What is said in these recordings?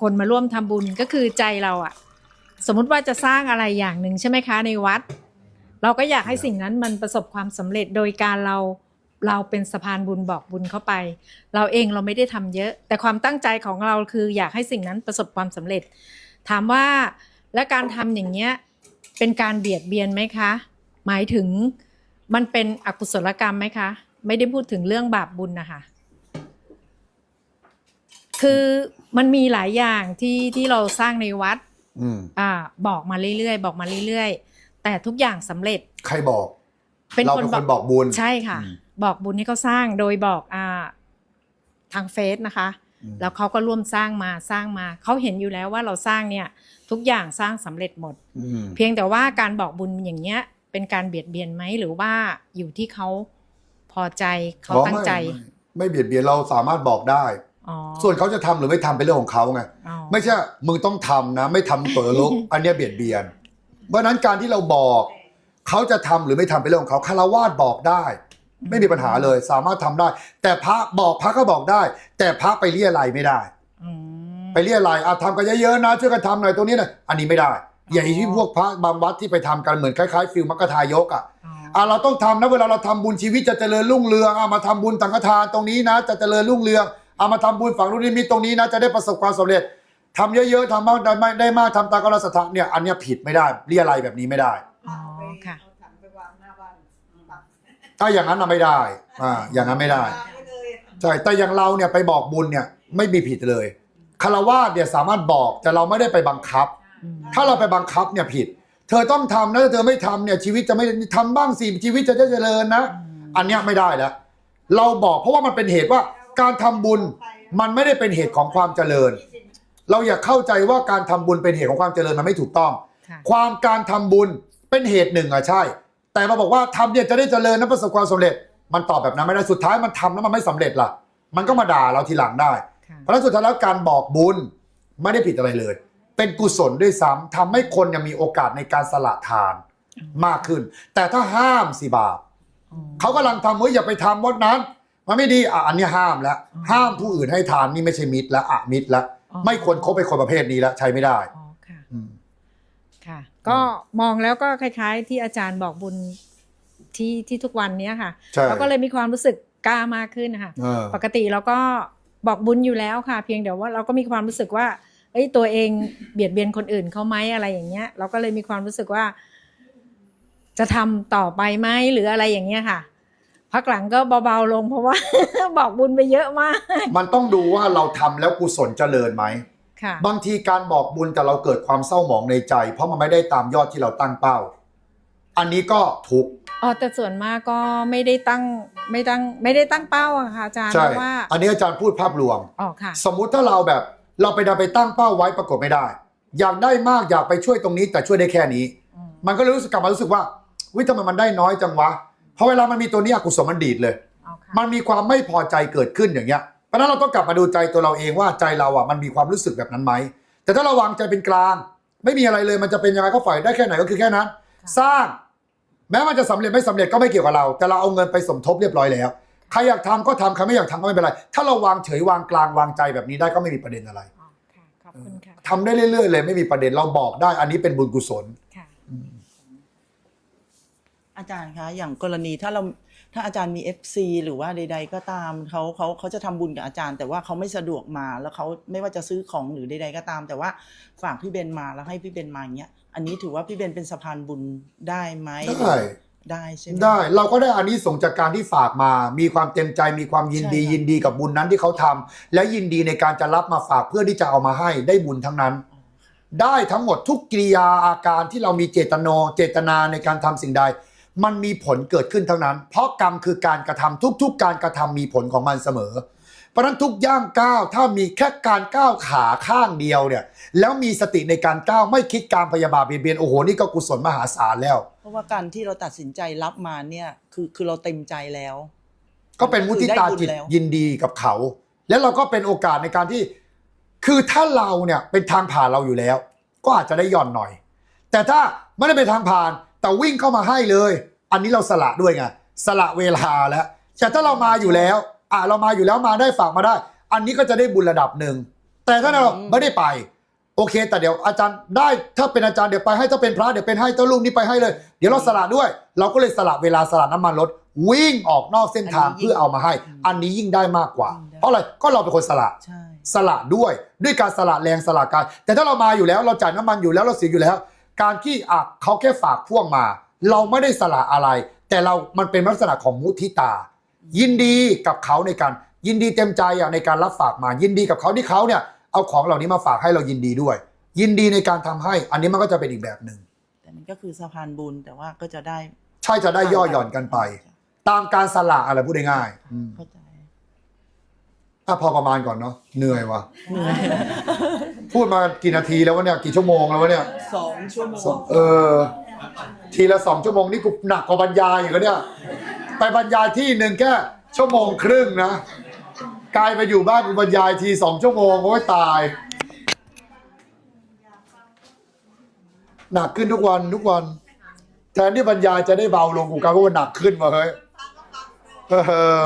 คนมาร่วมทำบุญก็คือใจเราอะสมมุติว่าจะสร้างอะไรอย่างหนึ่งใช่ไหมคะในวัด เราก็อยากให้สิ่งนั้นมันประสบความสำเร็จโดยการเราเราเป็นสะพานบุญบอกบุญเข้าไป เราเองเราไม่ได้ทำเยอะ แต่ความตั้งใจของเราคืออยากให้สิ่งนั้นประสบความสำเร็จ ถามว่าและการทำอย่างเงี้ยเป็นการเบียดเบียนไหมคะ หมายถึงมันเป็นอกุศลกรรมไหมคะ ไม่ได้พูดถึงเรื่องบาปบุญนะคะ คือมันมีหลายอย่างที่ที่เราสร้างในวัดอืมอ่า บอกมาเรื่อยๆบอกมาเรื่อยๆ แต่ทุกอย่างสำเร็จ ใครบอก เป็นเราคนเป็นบคอกนบอกบุญใช่ค่ะอืมบอกบุญให้เขาสร้างโดยบอกอ่าทางเฟซนะคะอืมแล้วเขาก็ร่วมสร้างมาสร้างมาเขาเห็นอยู่แล้วว่าเราสร้างเนี่ย ทุกอย่างสร้างสำเร็จหมดอืมเพียงแต่ว่าการบอกบุญอย่างเงี้ย เป็นการเบียดเบียนไหมหรือว่าอยู่ที่เขาพอใจเขาอ๋อตั้งใจไม่ไม่ไม่เบียดเบียนเราสามารถบอกได้อ๋อ ส่วนเขาจะทำหรือไม่ทำเป็นเรื่องของเขาไงอ๋อไม่ใช่มึงต้องทำนะ ไม่ทำเปิดลุกอันเนี้ยเบียดเบียน เพราะฉะนั้นการที่เราบอกเขาจะทำหรือไม่ทำเป็นเรื่องของเขาคารวาสบอกได้ ไม่มีปัญหาเลยสามารถทำได้ แต่พระบอกพระก็บอกได้ แต่พระไปเรียอะไรยไม่ได้อืมไปเรียอะไรยอะทำกันเยอะๆนะช่วยกันทำหน่อยตรงนี้หน่อยอันนี้ไม่ได้อย่างที่พวกพระบางวัดที่ไปทำกันเหมือนคล้ายๆฟิลมักกะทายกอะอ๋ออะเราต้องทำนะเวลาเราทำบุญชีวิตจะเจริญรุ่งเรืองอะมาทำบุญสังฆทานตรงนี้นะ จะเจริญรุ่งเรือง เอามาทำบุญฝั่งนู้นนี่มีตรงนี้นะจะได้ประสบความสำเร็จทำเยอะๆทำมากได้ไม่ได้มากทำตามกำลังศรัทธาเนี่ยอันเนี้ยผิดไม่ได้เรียอะไรยแบบนี้ไม่ได้อ๋อค่ะเอาถังไปวางหน้าบ้านปักถ้าอย่างนั้นน่ะไม่ได้อ่าอย่างนั้นไม่ได้วางว้เลยใช่แต่อย่างเราเนี่ยไปบอกบุญเนี่ยไม่มีผิดเลยคารวะเนี่ยสามารถบอกแต่เราไม่ได้ไปบังคับอืมถ้าเราไปบังคับเนี่ยผิด เธอต้องทำนะถ้าเธอไม่ทำเนี่ยชีวิตจะไม่ทำบ้างสิชีวิตจะได้เจริญนะ อันเนี้ยไม่ได้แล้วเราบอกเพราะว่ามันเป็นเหตุว่า การทำบุญมันไม่ได้เป็นเหตุของความเจริญ เราอย่าเข้าใจว่าการทำบุญเป็นเหตุของความเจริญมันไม่ถูกต้อง ค่ะความการทำบุญเป็นเหตุหนึ่งอะใช่ แต่มาบอกว่าทำเนี่ยจะได้เจริญนะประสบความสำเร็จ มันตอบแบบนั้นไม่ได้สุดท้ายมันทำแล้วมันไม่สำเร็จล่ะ มันก็มาด่าเราทีหลังได้ ค่ะ เพราะฉะนั้นสุดท้ายแล้วการบอกบุญไม่ได้ผิดอะไรเลย เป็นกุศลด้วยซ้ำทำให้คนยังมีโอกาสในการสละทานมากขึ้น แต่ถ้าห้ามสิบาปอ๋อเขากำลังทำเฮ้ยอย่าไปทำวัดนั้น มันไม่ดีอะอันนี้ห้ามแล้วอืมห้ามผู้อื่นให้ทานนี่ไม่ใช่มิตรแล้วอะมิตรแล้วอ๋อไม่ควรคบไปคนประเภทนี้แล้วใช้ไม่ได้อ๋อค่ะอืมค่ะ ก็มองแล้วก็คล้าย ๆ ที่อาจารย์บอกบุญที่ที่ทุกวันเนี้ยค่ะใช่เราก็เลยมีความรู้สึกกล้ามากขึ้นนะคะเออปกติเราก็บอกบุญอยู่แล้วค่ะ เพียงแต่ว่าเราก็มีความรู้สึกว่าเอ้ยตัวเองเบียดเบียนคนอื่นเขาไหมอะไรอย่างเงี้ย เราก็เลยมีความรู้สึกว่า จะทำต่อไปไหมหรืออะไรอย่างเงี้ยค่ะ พักหลังก็เบาๆลงเพราะว่า บอกบุญไปเยอะมาก มันต้องดูว่าเราทำแล้วกุศลเจริญไหมค่ะบางทีการบอกบุญแต่เราเกิดความเศร้าหมองในใจ เพราะมันไม่ได้ตามยอดที่เราตั้งเป้า อันนี้ก็ทุกข์อ๋อแต่ส่วนมากก็ไม่ได้ตั้งไม่ตั้งไม่ได้ตั้งเป้าอะค่ะอาจารย์ใช่เพราะว่า อันนี้อาจารย์พูดภาพรวมอ๋อค่ะ สมมุติถ้าเราแบบเราไปดันไปตั้งเป้าไว้ปรากฏไม่ได้ อยากได้มากอยากไปช่วยตรงนี้แต่ช่วยได้แค่นี้อืมมันก็เลยรู้สึกกลับมารู้สึกว่าวิทำไมมันได้น้อยจังวะเพราะเวลามันมีตัวนี้อกุศลมันดีดเลยอ๋อค่ะมันมีความไม่พอใจเกิดขึ้นอย่างเงี้ยเพราะฉะนั้นเราต้องกลับมาดูใจตัวเราเองว่าใจเราอะมันมีความรู้สึกแบบนั้นไหมแต่ถ้าเราวางใจเป็นกลาง ไม่มีอะไรเลยมันจะเป็นยังไงก็ฝ่ายได้แค่ไหนก็คือแค่นั้น สร้าง แม้มันจะสำเร็จไม่สำเร็จก็ไม่เกี่ยวกับเรา แต่เราเอาเงินไปสมทบเรียบร้อยแล้วใครอยากทำก็ทำใครไม่อยากทำก็ไม่เป็นไร ถ้าเราวางเฉยวางกลางวางใจแบบนี้ได้ก็ไม่มีประเด็นอะไรอ๋อค่ะขอบคุณค่ะทำได้เรื่อยๆเลยไม่มีประเด็นเราบอกได้ อันนี้เป็นบุญกุศลค่ะ อาจารย์คะอย่างกรณีถ้าเราถ้าอาจารย์มี FC หรือว่าใด ๆ ก็ตามเขาเขาเขาจะทำบุญกับอาจารย์ แต่ว่าเขาไม่สะดวกมาแล้วเขาไม่ว่าจะซื้อของหรือใด ๆ ก็ตาม แต่ว่าฝากพี่เบนมาแล้วให้พี่เบนมาอย่างเงี้ยอันนี้ถือว่าพี่เบนเป็นสะพานบุญได้ไหมได้ ได้ใช่ไหม ได้เราก็ได้อันนี้ส่งส์จากการที่ฝากมา มีความเต็มใจมีความยินดีใช่ค่ะ ยินดีกับบุญนั้นที่เขาทำและยินดีในการจะรับมาฝากเพื่อที่จะเอามาให้ได้บุญทั้งนั้น ได้ทั้งหมดทุกกิริยาอาการที่เรามีเจตโนเจตนาในการทำสิ่งใด มันมีผลเกิดขึ้นทั้งนั้น เพราะกรรมคือการกระทำทุก ๆ การกระทำมีผลของมันเสมอ เพราะฉะนั้นทุกย่างก้าวถ้ามีแค่การก้าวขาข้างเดียวเนี่ย แล้วมีสติในการก้าวไม่คิดการพยาบาทเบียดเบียนโอ้โหนี่ก็กุศลมหาศาลแล้ว เพราะว่าการที่เราตัดสินใจรับมาเนี่ยคือคือเราเต็มใจแล้ว ก็เป็นมุทิตาจิตคือได้บุญแล้วยินดีกับเขา แล้วเราก็เป็นโอกาสในการที่ คือถ้าเราเนี่ยเป็นทางผ่านเราอยู่แล้ว ก็อาจจะได้หย่อนหน่อย แต่ถ้าไม่ได้เป็นทางผ่าน แต่วิ่งเข้ามาให้เลย อันนี้เราสละด้วยไงสละเวลาแล้วแต่ถ้าเรามาอยู่แล้ว อะเรามาอยู่แล้วมาได้ฝากมาได้ อันนี้ก็จะได้บุญระดับหนึ่งแต่ถ้าเราไม่ได้ไป โอเค แต่เดี๋ยวอาจารย์ได้ถ้าเป็นอาจารย์เดี๋ยวไปให้ถ้าเป็นพระเดี๋ยวเป็นให้ถ้าลูกนี้ไปให้เลย เดี๋ยวเราสละด้วย เราก็เลยสละเวลาสละน้ำมันรถวิ่งออกนอกเส้นทางเพื่อเอามาให้ อันนี้ยิ่งได้มากกว่า เพราะอะไรก็เราเป็นคนสละใช่สละด้วยด้วยการสละแรงสละกายแต่ถ้าเรามาอยู่แล้วเราจ่ายน้ำมันอยู่แล้วเราเสียอยู่แล้ว การที่อะเขาแค่ฝากพ่วงมา เราไม่ได้สละอะไร แต่เรามันเป็นลักษณะของมุทิตา ยินดีกับเขาในการยินดีเต็มใจอะในการรับฝากมา ยินดีกับเขาที่เขาเนี่ยเอาของเหล่านี้มาฝากให้เรายินดีด้วย ยินดีในการทำให้ อันนี้มันก็จะเป็นอีกแบบหนึ่งแต่มันก็คือสะพานบุญแต่ว่าก็จะได้ ใช่จะได้ย่อหย่อนกันไป ตามการสละอะไรพูดง่ายๆอืมเข้าใจ ถ้าพอประมาณก่อนเนาะเหนื่อยวะเหนื่อยพูดมากี่นาทีแล้ววะเนี่ยกี่ชั่วโมงแล้ววะเนี่ยสองชั่วโมงสองเออ ทีละสองชั่วโมงนี่กูหนักกว่าบรรยายอีกแล้วเนี่ย ไปบรรยายที่หนึ่งแค่ชั่วโมงครึ่งนะกลายไปอยู่บ้านกูบรรยายทีสองชั่วโมงโอ้ยตาย หนักขึ้นทุกวันทุกวัน แทนที่บรรยายจะได้เบาลงกูกลายเป็นว่าหนักขึ้นมาเฮ้ยเออ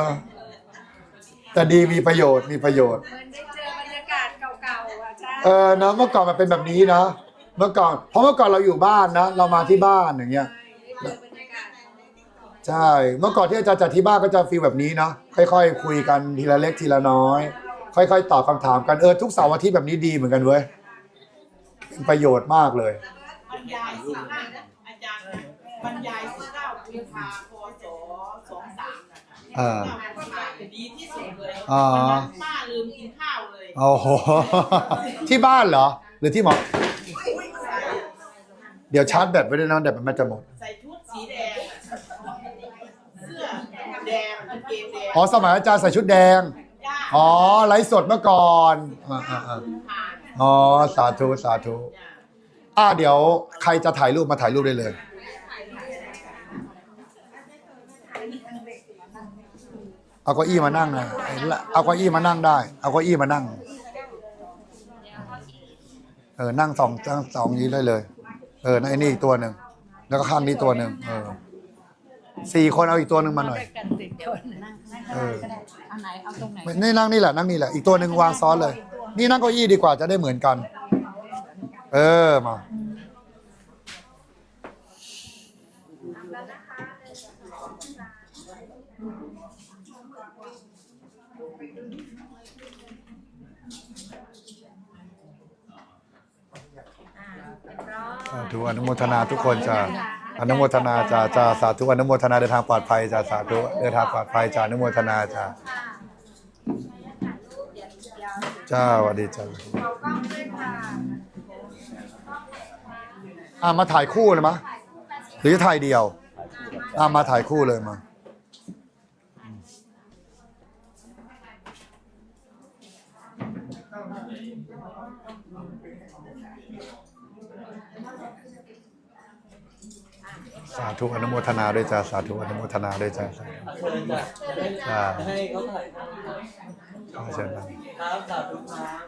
แต่ดีมีประโยชน์มีประโยชน์ เหมือนได้เจอบรรยากาศเก่าๆอะใช่เออนะเมื่อก่อนมันเป็นแบบนี้นะเมื่อก่อนเพราะเมื่อก่อนเราอยู่บ้านนะ เรามาที่บ้านอย่างเงี้ย ได้เจอบรรยากาศใช่ เมื่อก่อนที่อาจารย์จัดที่บ้านก็จะฟีลแบบนี้เนาะค่อยๆ คุยกันทีละเล็กทีละน้อย ค่อยๆ ตอบคำถามกันเออทุกเสาร์อาทิตย์แบบนี้ดีเหมือนกันเว้ยเป็นประโยชน์มากเลย บรรยายสิบห้าอาจารย์บรรยายสิบเก้ากุมภาพศสองสาม นะคะอ่าเก้ากุมภาดีที่สุดเลยอ๋อวันนั้นป้าลืมกินข้าวเลยโอ้โห ที่บ้านเหรอ หรือที่หมอ เดี๋ยวชาร์จแบตไว้ด้วยนะแบตมันจะหมด ใส่ชุดสีแดงอะเสื้อแดงกางเกงแดงอ๋อสมัยอาจารย์ใส่ชุดแดง ย่าอ๋อไลฟ์สดเมื่อก่อนอ่าอ่าอ่าผ่านอ๋อสาธุสาธุย่าอ่าเดี๋ยวใครจะถ่ายรูปมาถ่ายรูปได้เลย เอาเก้าอี้มานั่งนะเอาเก้าอี้มานั่งได้ เอาเก้าอี้มานั่ง เออ นั่งสองนั่งสองนี้ได้เลย เออนั่นไอ้นี่อีกตัวหนึ่ง แล้วก็ข้างนี้ตัวหนึ่ง เออ สี่คนเอาอีกตัวหนึ่งมาหน่อยกันติดคนเออ เอาไหนเอาตรงไหนนี่นั่งนี่แหละ นั่งนี่แหละ อีกตัวหนึ่งวางซ้อนเลย นี่นั่งเก้าอี้ดีกว่าจะได้เหมือนกัน เออ มา ธุอนุโมทนาทุกคนจ้าอนุโมทนาจ้าจ้าสาธุอนุโมทนาเดินทางปลอดภัยจ้าสาธุเดินทางปลอดภัยจ้าอนุโมทนาจ้าจ้าสวัสดีจ้าอ่ามาถ่ายคู่เลยมะหรือถ่ายเดียวอ่ามาถ่ายคู่เลยมาสาธุอนุโมทนาด้วยจ้าสาธุอนุโมทนาด้วยจ้าสาธุจ้าให้เขาถ่ายขอเชิญนั่งครับสาธุครับ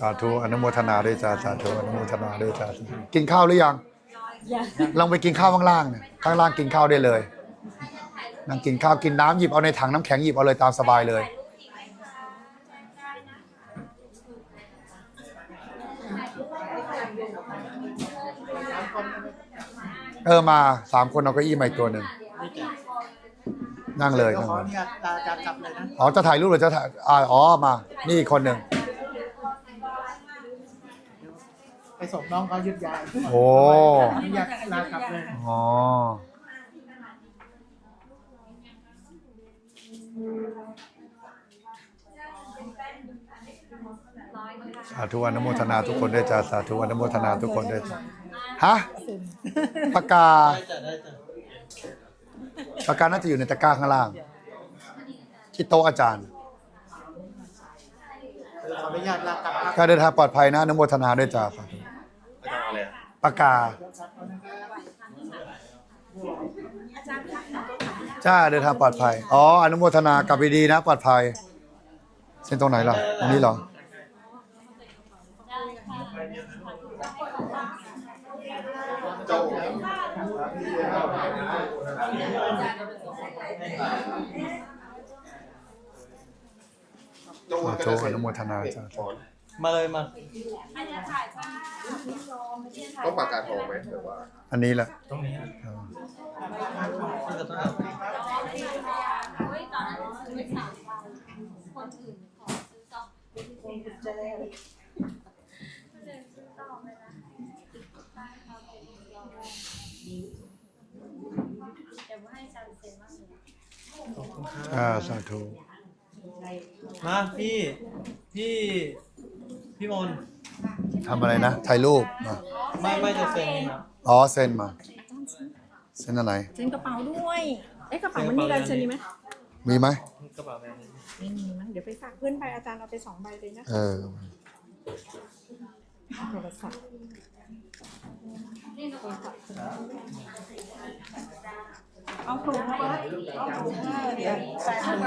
สาธุอนุโมทนาด้วยจ้าสาธุอนุโมทนาด้วยจ้ากินข้าวหรือยังลองไปกินข้าวข้างล่างเนี่ยข้างล่างกินข้าวได้เลยนั่งกินข้าวกินน้ำหยิบเอาในถังน้ำแข็งหยิบเอาเลยตามสบายเลย เออมาสามคนเอาเก้าอี้มาอีกตัวหนึ่งนั่งเลยเดี๋ยวนั่งขอเลอยนุญาตอาจารย์กลับเลยนะอ๋อ จะถ่ายรูปหรือจะถ่ายอ่าอ๋อ มา นี่อีกคนหนึ่ง ไปส่งน้องเขายุดยายโอ้อนุญาตลากลับเลยอ๋อ สาธุอนุโมทนาทุกคนด้วยจ้าสาธุอนุโมทนาทุกคนด้วยจ้าฮะปากกาได้จ้ะได้จ้ะปากกาน่าจะอยู่ในตะกร้าข้างล่าง ที่โต๊ะอาจารย์ขออนุญาตลากลับครับการเดินทางปลอดภัยนะอนุโมทนาด้วยจ้าสาธุปากกาจ้าเดินทางปลอดภัย อ๋ออนุโมทนากลับไปดีนะ ปลอดภัย เส้นตรงไหนล่ะตรงนี้เหรอ สาธุอนุโมทนาจ้ามาเลยมาต้องปากกาทองไหมหรือว่าอันนี้แหละตรงนี้เออที่จะต้องเอาอ่าสาธุ มาพี่ พี่ พี่มนต์ทำอะไรนะ ถ่ายรูปมาไม่ไม่จะเซ็นครับอ๋อ เซ็นมา เซ็นอะไร เซ็นกระเป๋าด้วยเอ้กระเป๋ามันมีลายเซ็นนี้ไหมมีไหม กระเป๋าแบรนด์นี้ไม่มีมั้งเดี๋ยวไปฝากเพื่อนไปอาจารย์เอาไปสองใบเลยนะเออ โทรศัพท์ เอาถุงมาเอาถุงมาเดี๋ยวใส่ถุง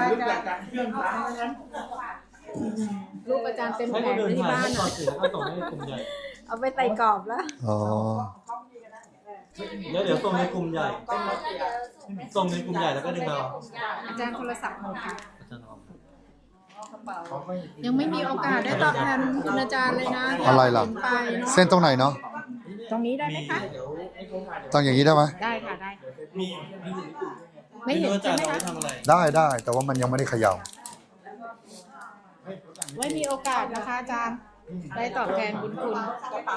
ลูกอาจารย์เต็มให้แผคนงอื่ไว้นที่ถ่ายบ้านให้ก่ออะนอื่นแล้วก็ส่งให้กลุ่มใหญ่เอาไปใส่กรอบแล้วอ๋อเดี๋ยวเดี๋ยวส่งในกลุ่มใหญ่ส่งในกลุ่มใหญ่แล้วก็ดึงเอาอาจารย์โทรศัพท์หมดค่ะยังไม่มีโอกาสได้ตอบแทนคุณอาจารย์เลยนะอะไรล่ะ เส้นตรงไหนเนาะ ตรงนี้ได้ไหมคะ ต้องอย่างนี้ได้ไหมได้ค่ะได้ มีมีอยู่ในกลุ่มไม่เห็นรู้อาใช่จารไหย์มเอาคะไว้ทำอะไรได้ได้แต่ว่ามันยังไม่ได้เขย่าไว้มีโอกาสนะคะอาจารย์ได้ตอบแทนบุญคุณ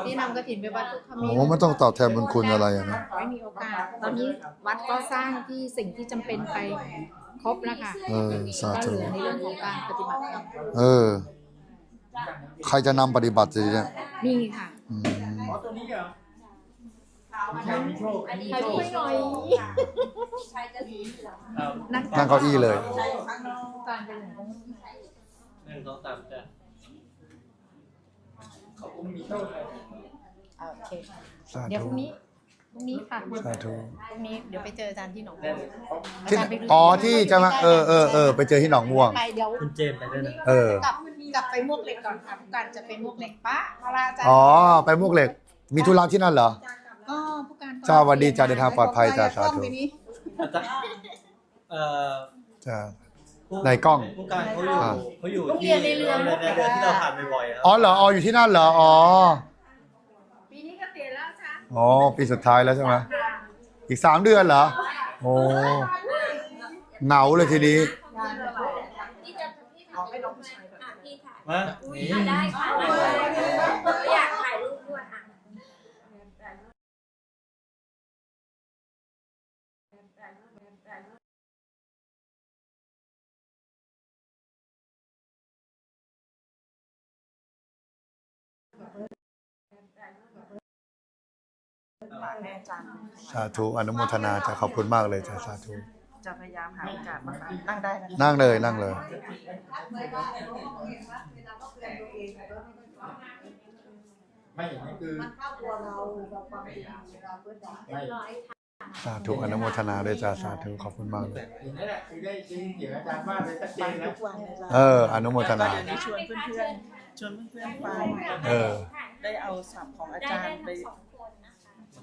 ที่นำกระถินไปวัดทุกขมิ้โอ้ไม่ต้องตอบแทนบุญคุณอะไรอะนะไว้มีโอกาส ตอนนี้วัดก็สร้างที่สิ่งที่จำเป็นไปครบแล้วค่ะเออสาก็ธุเหลือในเรื่องของการปฏิบัติธรรมเออ ใครจะนำปฏิบัติสิเนี่ยนี่ค่ะอื มถ่ายรูปให้หน่อยครับนั่งนั่งเก้าอี้เลยตามไปหนึ่งตรงนี้หนึ่งสองสามจ้ะอ่าโอเคสาเดี๋ยวพธุรุ่งนี้พรุ่งนี้ค่ะสาธุพรุ่งนี้เดี๋ยวไปเจออาจารย์ที่หนองบัวอาที่จารย์ไปดูอ๋อที่จะมาเออเออเออไปเจอที่หนองม่วง ไปเดี๋ยวคุณเจมส์ไปด้วยนะเออ กลับกลับไปมวกเหล็กก่อนค่ะผู้การจะไปมวกเหล็กปะเวลาอาจารย์อ๋อ ไปมวกเหล็ก มีธุระที่นั่นเหรอก็ผู้การก็ จ้าสวัสดีจ้าเดินทางปลอดภัยจ้าสาธุไปนี้อาจารย์เอ่อจ้า ผู้ในกล้อง ผู้การเขาอยู่อ่า เขาอยู่ที่ในเรือในเรือที่เราผ่านบ่อยๆครับอ๋อเหรออ๋ออยู่ที่นั่นเหรออ๋อปีนี้ก็เตียนแล้วอาจารย์อ๋อปีสุดท้ายแล้วใช่ไหมอีกสามเดือนเหรอโอ้เหงาเลยทีนี้มานี่ ได้ค่ะอยากถ่ายรูป สาธุอนุโมทนาจ้าขอบคุณมากเลยจ้าสาธุจะพยายามหาโอกาสมานั่งได้นะนั่งเลยนั่งเลย ไม่นี่คือสาธุอนุโมทนาด้วยจ้าสาธุขอบคุณมากเลยอย่างนี้แหละคือได้ยินเสียงอาจารย์ว่าเลยชัดเจฟังนแล้ทุวกวันเลยจ้ะเอออนุโมทนาเดี๋ยวนี้ชวนเพื่อนๆชวนเพื่อนๆฟังเออได้เอาศัพท์ของอาได้จารได้ย์ไป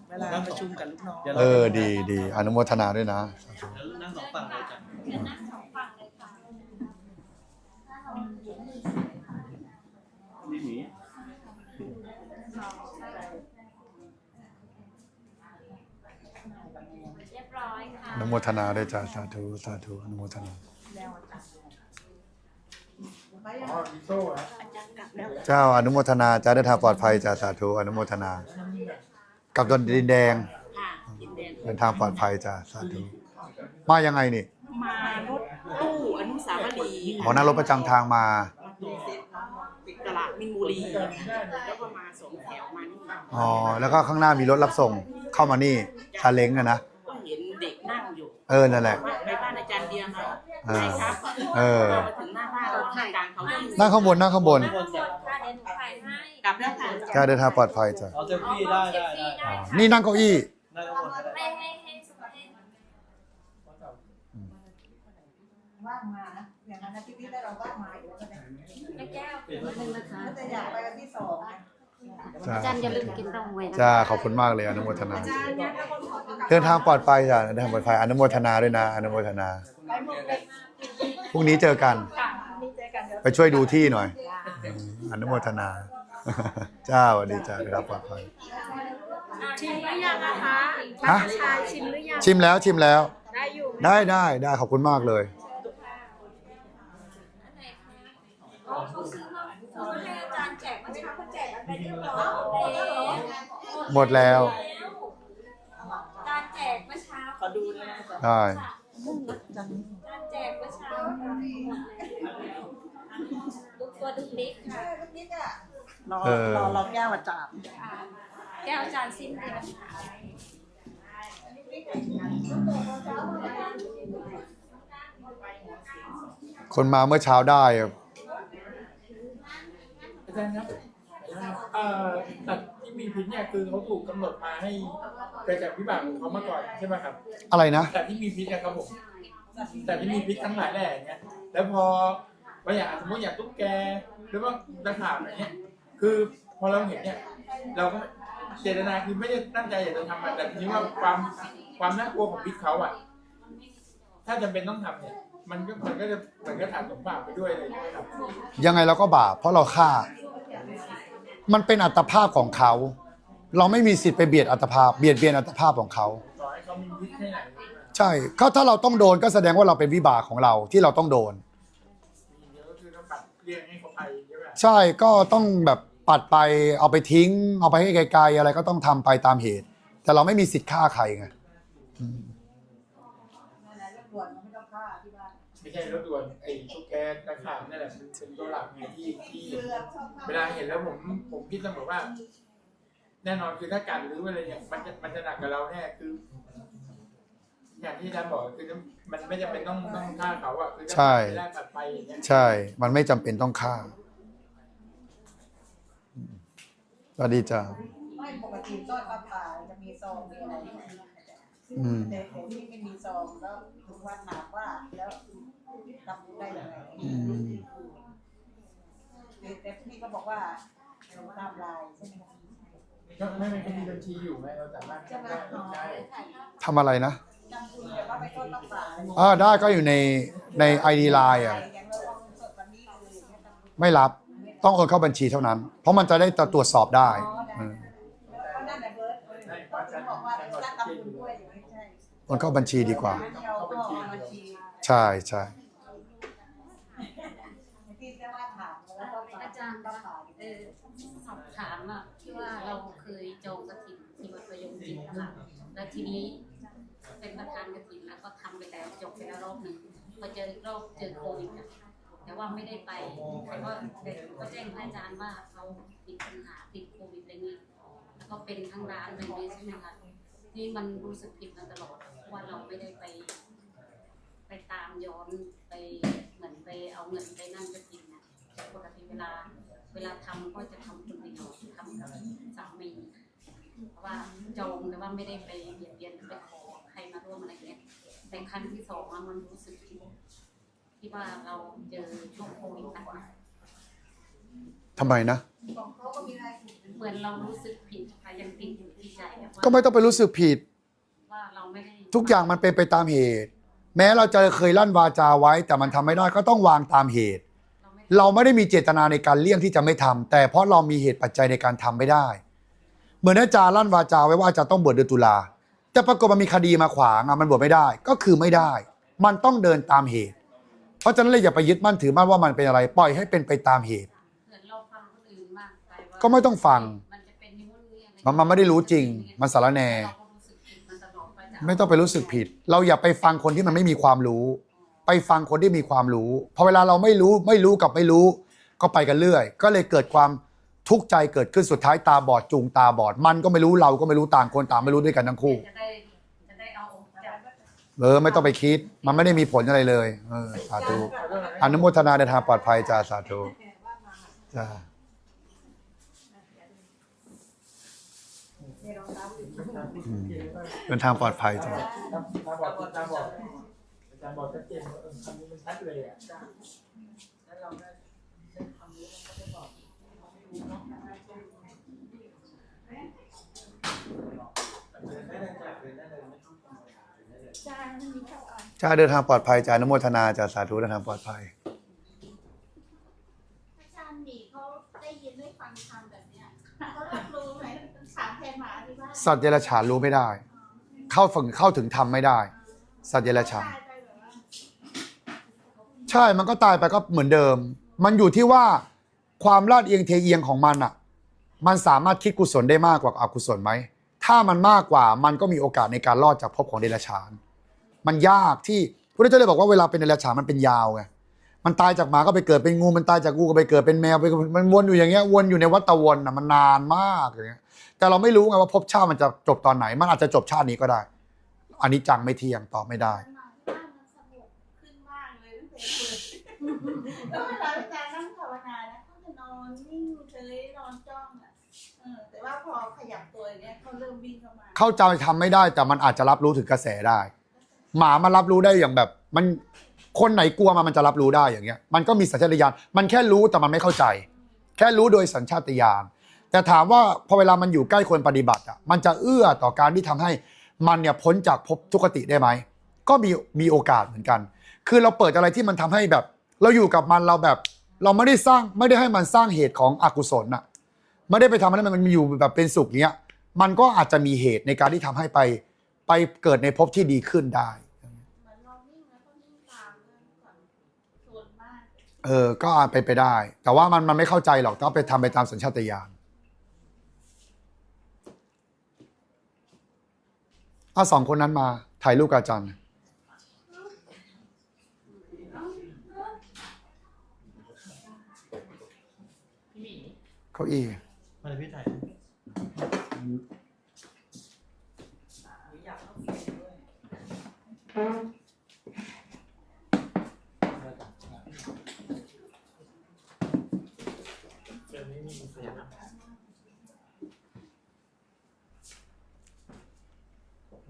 เวลาประชุมกับลูกน้องเออดีดีอนุโมทนาด้วยนะสาธุเดี๋ยวนั่งสองฝั่งเลยจ้ะเดี๋ยวนั่งสองฝั่งเลยค่ะเรียบร้อยค่ะอนุโมทนาด้วยจ้าสาธุสาธุอนุโมทนาอ๋อมีโซ่นะเจ้าอนุโมทนาจ้าเดินทางปลอดภัยจ้าสาธุอนุโมทนา กับดนดินแดงค่ะกินแดงเดินทางปลอดภัยจ้าสาธุมายังไงนี่มารถตู้อนุสาวรีย์หมอนั่งรถประจำทางมาตลาดมินบุรีแล้วก็มาสองแถวมานี่อ๋อแล้วก็ข้างหน้ามีรถรับส่งเข้ามานี่ชาเล้งอะนะก็เห็นเด็กนั่งอยู่เออนั่นแหละ ว่าไปบ้านอาจารย์เดียไหมเออใช่ครับเออเรามาถึงหน้าบ้านเราทางกลางเขาก็มีนั่งข้างบนนั่งข้างบนทุกคน กลับแล้วค่ะจ้าเดินทางปลอดภัยจ้าเอาเซลฟี่ได้ได้ได้อ๋อนี่นั่งเก้าอี้นั่งข้างบนก็ได้ให้ให้ให้ให้ว่างมานะอย่างนั้นนะพี่พี่ได้เราว่างมาอยู่แล้วก็ได้แม่แก้วเปลี่ยนหนึ่งนะคะก็จะอยากไปวันที่สองนะจ้าอาจารย์อย่าลืมกินรองไว้นะจ้าขอบคุณมากเลยอนุโมทนาเดินทางปลอดภัยจ้ะเดินทางปลอดภัยอนุโมทนาด้วยนะอนุโมทนาพรุ่งนี้เจอกันไปช่วยดูที่หน่อยอืมอนุโมทนา จ้าสวัสดีจ้าได้รับปลอดภัยชิมหรือยังอะคะฮะชายชิมหรือยังชิมแล้วชิมแล้ว ได้อยู่ได้ได้ได้ขอบคุณมากเลย เขาซื้อมาเขาให้อาจารย์แจกมาเช้าเขาแจกไปเรียบร้อยหมดแล้ว อาจารย์แจกเมื่อเช้าขอดูด้วยนะได้ อาจารย์แจกเมื่อเช้า ลูกตัวดุกดิกค่ะรอเออ รอรอแก้วอาจารย์แก้วอาจารย์สิ้นเดือนคนมาเมื่อเช้าได้อะอาจารย์ครับเอ่อสัตว์ที่มีพิษเนี่ยคือเขาถูกกำหนดมาให้เกิดจากวิบากของเขามาก่อนใช่ไหมครับอะไรนะ สัตว์ที่มีพิษนะครับผมสัตว์ที่มีพิษทั้งหลายแหล่อย่างเงี้ยแล้วพอ ว่าอย่างสมมติอย่างตุ๊กแกหรือว่าตะขาบอะไรเงี้ย คือพอเราเห็นเนี่ย เราก็เจตนาคือไม่ได้ตั้งใจอยากจะทำมันแต่ทีนี้ว่าความความน่ากลัวของพิษเขาอะ ถ้าจำเป็นต้องทำเนี่ย มันก็มันก็จะเหมือนกับฐานสมบัติไปด้วยเลยใช่ไหมครับ ยังไงเราก็บาปเพราะเราฆ่า มันเป็นอัตภาพของเขา เราไม่มีสิทธิ์ไปเบียดอัตภาพ เบียดเบียนอัตภาพของเขา ต่อให้เขามีพิษแค่ไหน ใช่ก็ถ้าเราต้องโดนก็แสดงว่าเราเป็นวิบากของเราที่เราต้องโดน ใช่ไหมใช่ก็ต้องแบบปัดไปเอาไปทิ้ง เอาไปให้ไกลๆอะไรก็ต้องทำไปตามเหตุ แต่เราไม่มีสิทธิ์ฆ่าใครไงอืมนั่นแหละรถด่วนมันไม่ต้องฆ่าที่บ้านไม่ใช่รถด่วนไอ้ตุ๊กแกตะขาบนั่นแหละมันเป็นตัวหลักไงที่ที่ เรือชอบฆ่าเวลาเห็นแล้วผมผมคิดเสมอว่า แน่นอนคือถ้ากัดหรืออะไรเนี่ยมันจะมันจะหนักกับเราแน่คือ อย่างที่อาจารย์บอกคือมันไม่จำเป็นต้องต้องฆ่าเขาอะคือถ้าใช่ไม่ได้ตัดไปอย่างเงี้ยใช่ มันไม่จำเป็นต้องฆ่าอืม สวัสดีจ้าไม่ปกติต้นปลาป่าจะมีซองมีอะไรอืมแต่แต่ที่ไม่มีซองแล้วถึงวันถามว่าแล้วทำได้ยังไงอืมแต่แต่พี่ก็บอกว่าเราตามลายใช่ไหมคะก็ไม่เป็นมีบัญชีอยู่ไหมเราสามารถใช่ได้ได้ทำอะไรนะจำคุณแต่ว่าไปต้นปลาป่าอะไรอย่างเงี้ยอ่าได้ก็อยู่ในในไอดีไลน์อะอย่ายอย่างเงี้ยทำบุญไม่รับ ต้องโอนเข้าบัญชีเท่านั้น เพราะมันจะได้ตรวจสอบได้อืมแล้วนั่นแหละเบิร์ดเออต้องบอกว่าจะทำบุญด้วยอย่างนี้ใช่โอนเข้าบัญชีดีกว่างั้นเราก็เอาบัญชีใช่ใช่ที่จะว่าถามแล้วก็อาจารย์ว่าเออสอบถามอะที่ว่าเราเคยจองกระถิ่นที่วัดประยงจิตนะคะแล้วทีนี้เป็นประธานกระถิ่นแล้วก็ทำไปแล้วจบไปแล้วรอบหนึ่งพอเจอรอบเจอโควิดอะ แต่ว่าไม่ได้ไปแต่ว่าก็แจ้งพระอาจารย์ว่าเขาติดปัญหาติดโควิดอะไรเงี้ยแล้วก็เป็นทั้งร้านเลยใช่ไหมคะที่มันรู้สึกผิดมาตลอดว่าเราไม่ได้ไป ไปตามย้อนไปเหมือนไปเอาเงินไปนั่งกระถิ่นนะปกติเวลาเวลาทำก็จะทำคนเดียวทำกับสามีเพราะว่าจองแต่ว่าไม่ได้ไปเบียดเบียนไปขอใครมาร่วมอะไรเงี้ยแต่ครั้งที่สองมันรู้สึกผิด ที่ว่าเราเจอช่วงโควิดหนักทำไมนะของเขาก็มีอะไรเหมือนเรารู้สึกผิดค่ะยังติดอยู่ที่ใจแบบว่าก็ไม่ต้องไปรู้สึกผิด ว่าเราไม่ได้ทุกอย่างมันเป็นไปตามเหตุ แม้เราจะเคยลั่นวาจาไว้ แต่มันทำไม่ได้ก็ต้องวางตามเหตุ เราไม่ได้เราไม่ได้มีเจตนาในการเลี่ยงที่จะไม่ทำแต่เพราะเรามีเหตุปัจจัยในการทำไม่ได้ เหมือนอาจารย์ลั่นวาจาไว้ว่าอาจารย์ต้องบวชเดือนตุลาแต่ปรากฏมันมีคดีมาขวางอะมันบวชไม่ได้ก็คือไม่ได้ มันต้องเดินตามเหตุเพ ราะฉะนั้นเลยอย่าไปยึดมั่นถือมั่นว่ามันเป็นอะไร ปล่อยให้เป็นไปตามเหตุ เหมือนเราฟังคนอื่นมากไปว่าก็ไม่ต้องฟัง มันจะเป็นนิ้วนี้อะไรมันมันไม่ได้รู้จริง มันสารแหน่เราก็รู้สึกผิดมาตลอดว่าจะไม่ต้องไปรู้สึกผิด เราอย่าไปฟังคนที่มันไม่มีความรู้ ไปฟังคนที่มีความรู้ พอเวลาเราไม่รู้ไม่รู้กับไม่รู้ ก็ไปกันเรื่อย ก็เลยเกิดความทุกข์ใจเกิดขึ้นสุดท้ายตาบอดจูงตาบอด มันก็ไม่รู้เราก็ไม่รู้ต่างคนต่างไม่รู้ด้วยกันทั้งคู่ จะได้จะได้เอาจาก เออไม่ต้องไปคิด มันไม่ได้มีผลอะไรเลยเออสาธุอนุโมทนาเดินทางปลอดภัยจ้าสาธุจ้าอืมเดินทางปลอดภัยจ้า จารย์บอกชัดเจนว่าเออคำนี้มันชัดเลยอะแล้วเราได้ได้ความรู้แล้วก็ได้บอกจ้าเดินทางปลอดภัยจ้าอนโมทนาจ้าสาธุเดินทางปลอดภัย อาจารย์หมีเขาได้ยินได้ฟังธรรมแบบเนี้ยเขารับรู้ไหมถามแทนหมาที่บ้านสัตว์เดรัจฉานรู้ไม่ได้ เข้าถึงเข้าถึงธรรมไม่ได้ สัตว์เดรัจฉาน ตายไปแบบว่าใช่มันก็ตายไปก็เหมือนเดิม มันอยู่ที่ว่าความลาดเอียงเทเอียงของมันอะ มันสามารถคิดกุศลได้มากกว่าอกุศลไหม ถ้ามันมากกว่ามันก็มีโอกาสในการรอดจากภพของเดรัจฉาน มันยากที่พระเจ้าเลยบอกว่าเวลาเป็นเดรัจฉานมันเป็นยาวไงมันตายจากหมาก็ไปเกิดเป็นงูมันตายจากงูก็ไปเกิดเป็นแมวไปมันวนอยู่อย่างเงี้ยวนอยู่ในวัฏวนอะมันนานมากอย่างเงี้ยแต่เราไม่รู้ไงว่าภพชาติมันจะจบตอนไหน มันอาจจะจบชาตินี้ก็ได้ อันนี้จังไม่เที่ยงตอบไม่ได้มันมาที่บ้านมันสงบขึ้นมากเลยตั้งแต่เกิดแล้วเวลาอาจารย์นั่งภาวนานะเขาจะนอนนิ่งเฉยนอนจ้องอะเออแต่ว่าพอขยับตัวอย่างเงี้ยเขาเริ่มวิ่งเข้ามา เข้าใจทำไม่ได้แต่มันอาจจะรับรู้ถึงกระแสได้ หมามันรับรู้ได้อย่างแบบ มันคนไหนกลัวมันมันจะรับรู้ได้อย่างเงี้ย มันก็มีสัญชาตญาณมันแค่รู้แต่มันไม่เข้าใจ แค่รู้โดยสัญชาตญาณแต่ถามว่าพอเวลามันอยู่ใกล้คนปฏิบัติอะมันจะเอื้อต่อการที่ทำให้มันเนี่ยพ้นจากภพทุกติได้ไหมก็มีมีโอกาสเหมือนกัน คือเราเปิดอะไรที่มันทำให้แบบ เราอยู่กับมันเราแบบ เราไม่ได้สร้างไม่ได้ให้มันสร้างเหตุของอกุศลน่ะไม่ได้ไปทำให้มันอยู่แบบเป็นสุขเงี้ย มันก็อาจจะมีเหตุในการที่ทำให้ไปไปเกิดในภพที่ดีขึ้นได้ เหมือนเรานิ่งแล้วก็นิ่งตามเลยก่อนส่วนมาก เออ ก็อาจเป็นไปได้ แต่ว่ามันมันไม่เข้าใจหรอกต้องไปทำไปตามสัญชาตญาณเอาสองคนนั้นมาถ่ายรูปกับอาจารย์เก้าอี้มาเลยพี่ถ่าย หน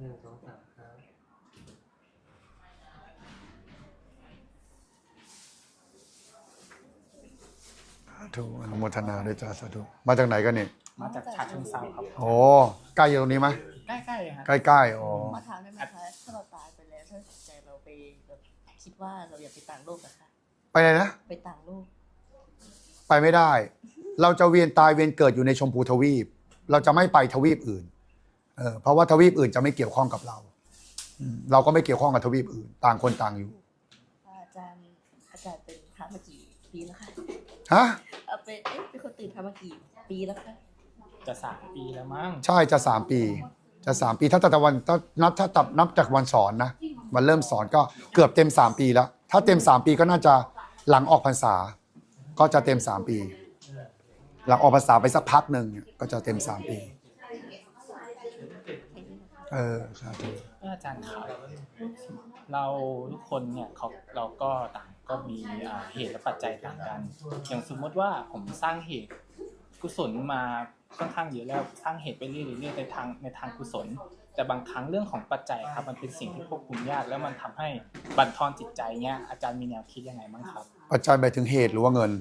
ึ่งสองสามครับ สา ธุอนุโมทนาด้วยจ้าสาธุมาจากไหนกันเนี่ยมาจากฉะเชิงเซาครับโอ้ใกล้อยู่ตรงนี้ไหมใกล้ๆครับใกล้ๆอ๋อมาถามได้ไหมคะถ้าเราตายไปแล้วถ้าจิตใจเราไปแบบคิดว่าเราอยากไปต่างโลกอะค่ะไปเลยนะไปต่างโลก ไปไม่ได้ เราจะเวียนตายเวียนเกิดอยู่ในชมพูทวีป เราจะไม่ไปทวีปอื่นเออเพราะว่าทวีปอื่นจะไม่เกี่ยวข้องกับเราอืมเราก็ไม่เกี่ยวข้องกับทวีปอื่น ต่างคนต่างอยู่อาจารย์อาจารย์เป็นพระมากี่ปีแล้วคะฮะ เอาเป็นเอ๊ะเป็นคนตื่นพระมากี่ปีแล้วคะจะสามปีแล้วมั้งใช่จะสามปี จะสามปีถ้าแต่วันถ้านับถ้าตับนับจากวันสอนนะวันเริ่มสอนก็เกือบเต็มสามปีแล้ว ถ้าเต็มสามปีก็น่าจะหลังออกพรรษา ก็จะเต็มสามปี หลังออกพรรษาไปสักพักหนึ่งเนี่ยก็จะเต็มสามปี เออสาธุอาจารย์ครับเราทุกคนเนี่ยเขาเราก็ต่าง ก็มีอ่าเหตุและปัจจัยต่างกัน อย่างสมมติว่าผมสร้างเหตุกุศลมาค่อนข้างเยอะแล้วสร้างเหตุไปเรื่อยๆในทางในทางกุศล แต่บางครั้งเรื่องของปัจจัยครับ มันเป็นสิ่งที่ควบคุมยากแล้วมันทำให้บั่นทอนจิตใจเนี่ยอาจารย์มีแนวคิดยังไงบ้างครับ ปัจจัยไปถึงเหตุหรือว่าเงิน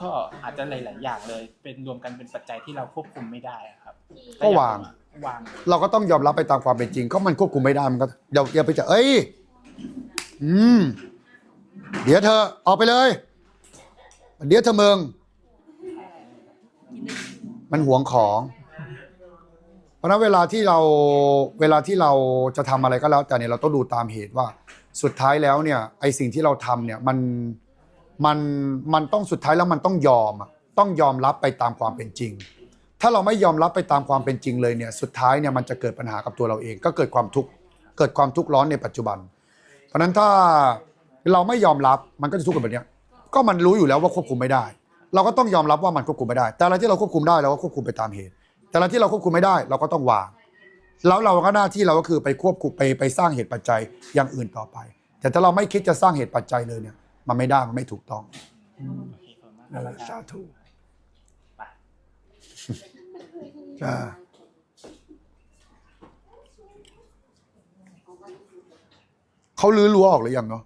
ก็อาจจะหลายๆอย่างเลย เป็นรวมกันเป็นปัจจัยที่เราควบคุมไม่ได้อะครับ ก็วางวางเลยเราก็ต้องยอมรับไปตามความเป็นจริง ก็มันควบคุมไม่ได้มันก็อย่าอย่าไปจะเอ้ย อืม เดี๋ยวเธอออกไปเลย เดี๋ยวเธอเมืองมันหวงของ เพราะนั้นเวลาที่เราเวลาที่เราจะทำอะไรก็แล้ว แต่เนี่ยเราต้องดูตามเหตุว่า สุดท้ายแล้วเนี่ยไอสิ่งที่เราทำเนี่ยมันมันมันต้องสุดท้ายแล้วมันต้องยอมต้องยอมรับไปตามความเป็นจริง ถ้าเราไม่ยอมรับไปตามความเป็นจริงเลยเนี่ยสุดท้ายเนี่ยมันจะเกิดปัญหากับตัวเราเอง ก็เกิดความทุกข์เกิดความทุกข์ร้อนในปัจจุบัน เพราะนั้นถ้า เราไม่ยอมรับมันก็จะทุกข์กันแบบเนี้ยก็มันรู้อยู่แล้วว่าควบคุมไม่ได้ เราก็ต้องยอมรับว่ามันควบคุมไม่ได้ แต่อะไรที่เราควบคุมได้เราก็ควบคุมไปตามเหตุ แต่อะไรที่เราควบคุมไม่ได้ เราก็ต้องวาง แล้วเราก็หน้าที่เราก็คือไปควบคุมไปไปสร้างเหตุปัจจัยอย่างอื่นต่อไป แต่ถ้าเราไม่คิดจะสร้างเหตุปัจจัยเลยเนี่ยมันไม่ได้มันไม่ถูกต้องโอเคขอบคุณมากเอครับออาจารย์สาธุไปจ้าเขาลื้อรั้วออกหรือยังเนาะ